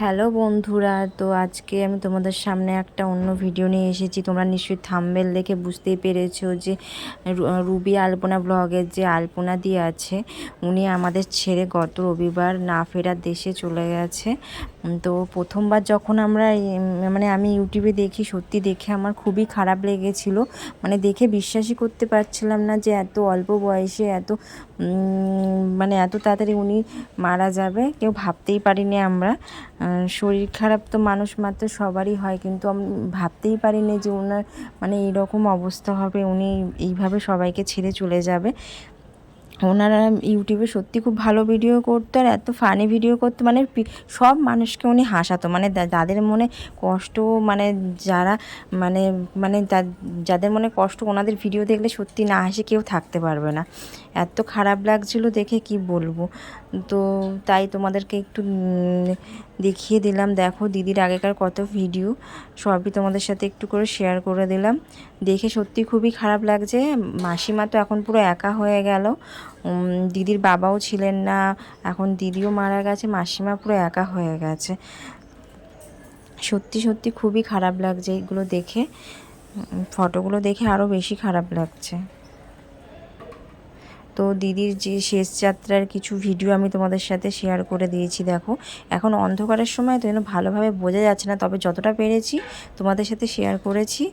Hello বন্ধুরা, তো আজকে আমি তোমাদের সামনে একটা অন্য ভিডিও নিয়ে এসেছি। তোমরা নিশ্চয়ই থাম্বেল দেখে বুঝতেই পেরেছ যে রুবি আলপনা ব্লগের যে আলপনা দিয়ে আছে, উনি আমাদের ছেড়ে গত রবিবার না ফেরার দেশে চলে গেছে। তো প্রথমবার যখন আমরা মানে আমি ইউটিউবে দেখি, সত্যি দেখে আমার খুবই খারাপ লেগেছিল। মানে দেখে বিশ্বাসই করতে পারছিলাম না যে এত অল্প বয়সে এত মানে এত তাড়াতাড়ি উনি মারা যাবে। কেউ ভাবতেই পারিনি আমরা। শরীর খারাপ তো মানুষ মাত্র সবারই হয়, কিন্তু আমি ভাবতেই পারিনি যে ওনার মানে এইরকম অবস্থা হবে, উনি এইভাবে সবাইকে ছেড়ে চলে যাবে। ওনারা ইউটিউবে সত্যি খুব ভালো ভিডিও করতো আর এত ফানি ভিডিও করতো মানে সব মানুষকে উনি হাসাতো মানে যাদের মনে কষ্ট মানে যারা মানে মানে যাদের মনে কষ্ট, ওনাদের ভিডিও দেখলে সত্যি না হাসে কেউ থাকতে পারবে না। এত খারাপ লাগছিল দেখে কি বলব? তো তাই তোমাদেরকে একটু দেখিয়ে দিলাম। দেখো দিদির আগেকার কত ভিডিও, সবই তোমাদের সাথে একটু করে শেয়ার করে দিলাম। দেখে সত্যি খুবই খারাপ লাগছে। মাসিমা তো এখন পুরো একা হয়ে গেল। দিদির বাবাও ছিলেন না, এখন দিদিও মারা গেছে, মাসিমা পুরো একা হয়ে গেছে। সত্যি সত্যি খুবই খারাপ লাগছে এগুলো দেখে। ফটোগুলো দেখে আরও বেশি খারাপ লাগছে। তো দিদির যে শেষ যাত্রার কিছু ভিডিও আমি তোমাদের সাথে শেয়ার করে দিয়েছি, দেখো। এখন অন্ধকারের সময় তো যেন ভালোভাবে বোঝা যাচ্ছে না, তবে যতটা পেরেছি তোমাদের সাথে শেয়ার করেছি।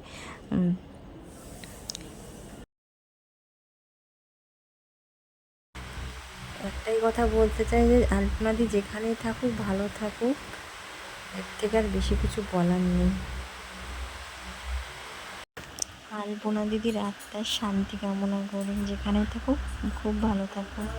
একটাই কথা বলতে চাই যে আলপনাদি যেখানেই থাকুক, ভালো থাকুক, এর থেকে আর বেশি কিছু বলার নেই। আলপনা দিদির আত্মার শান্তি কামনা করি যেখানে থাকুক খুব ভালো থাকুক